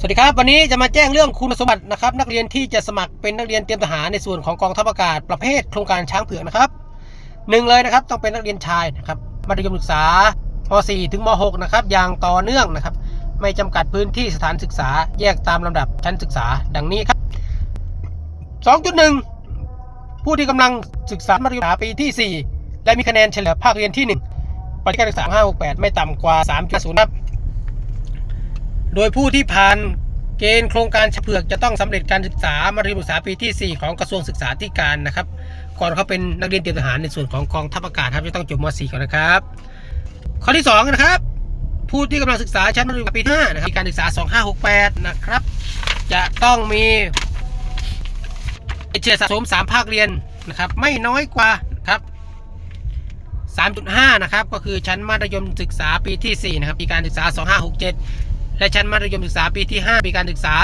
สวัสดีครับ วันนี้จะมาแจ้งเรื่องคุณสมบัตินะครับ นักเรียนที่จะสมัครเป็นนักเรียนเตรียมทหารในส่วนของกองทัพอากาศประเภทโครงการช้างเผือกนะครับหนึ่งเลยนะครับ ต้องเป็นนักเรียนชายนะครับมัธยมศึกษาม4ถึงม6นะครับอย่างต่อเนื่องนะครับ ไม่จำกัดพื้นที่สถานศึกษาแยกตามลำดับชั้นศึกษาดังนี้ครับ 2.1 ผู้ที่กำลังศึกษามัธยมศึกษาปีที่ 4 และมีคะแนนเฉลี่ยภาคเรียนที่ 1ปฏิการศึกษา568 ไม่ต่ำกว่า 3.0ครับ โดยผู้ที่ผ่านเกณฑ์โครงการเผือกจะต้องสำเร็จการศึกษามัธยมศึกษาปีที่ 4 ของกระทรวงศึกษาธิการนะครับ ก่อนเขาเป็นนักเรียนเตรียมทหารในส่วนของกองทัพอากาศครับจะต้องจบม .4 ก่อนนะครับ ข้อที่ 2 นะครับ ผู้ที่กำลังศึกษาชั้นมัธยมปีที่5นะครับการศึกษา 2568 นะครับ จะต้องมีเฉลี่ยสะสม 3 ภาคเรียนนะครับ ไม่น้อยกว่าครับ3.5 นะครับ ก็คือชั้นมัธยมศึกษาปีที่ 4 นะครับปีการศึกษา 2567 และชั้นมัธยมศึกษาปีที่ 5 ปีการศึกษา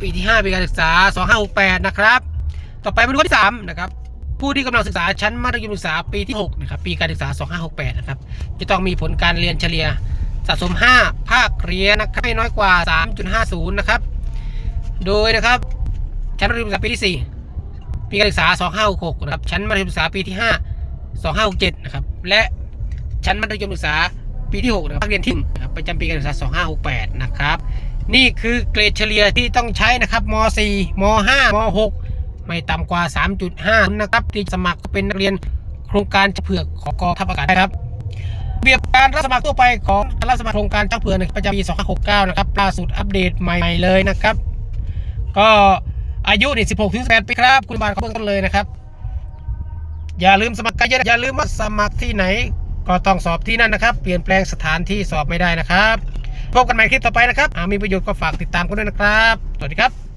ปีที่ 5 ปีการศึกษา 2568 นะครับ ต่อไปมาดูข้อที่3นะครับผู้ที่กำลังศึกษาชั้นมัธยมศึกษาปีที่6นะครับปีการศึกษา 2568 นะครับจะต้องมีผลการเรียนเฉลี่ยสะสม 5 ภาคเรียนนะครับไม่น้อยกว่า 3.50 นะครับ โดยนะครับชั้นมัธยมศึกษาปีที่ 4 ปีการศึกษา 2566 นะครับชั้นมัธยมศึกษาปีที่ 5 2567 นะครับและชั้นมัธยมศึกษา ปีที่6นะครับเรียนที่งประจำปีการศึกษา 2568 นะครับ นี่คือเกรดเฉลี่ยที่ต้องใช้นะครับม .4 ม .5 ม .6 ไม่ต่ำกว่า 3.5 นะครับที่สมัครเป็นนักเรียนโครงการเผือกของกองทัพอากาศนะครับเบียบการรับสมัครทั่วไปของการรับสมัครโครงการช้างเผือกในประจำปี 2569 นะครับล่าสุดอัปเดตใหม่ๆเลยนะครับ ก็อายุนี่16ถึง18ปีครับ คุณบาลเขาเบื้องต้นเลยนะครับ อย่าลืมสมัครกันเยอะอย่าลืมว่าสมัครที่ไหน ก็ต้องสอบที่นั่นนะครับ เปลี่ยนแปลงสถานที่สอบไม่ได้นะครับ พบกันใหม่คลิปต่อไปนะครับหากมีประโยชน์ก็ฝากติดตามกันด้วยนะครับ สวัสดีครับ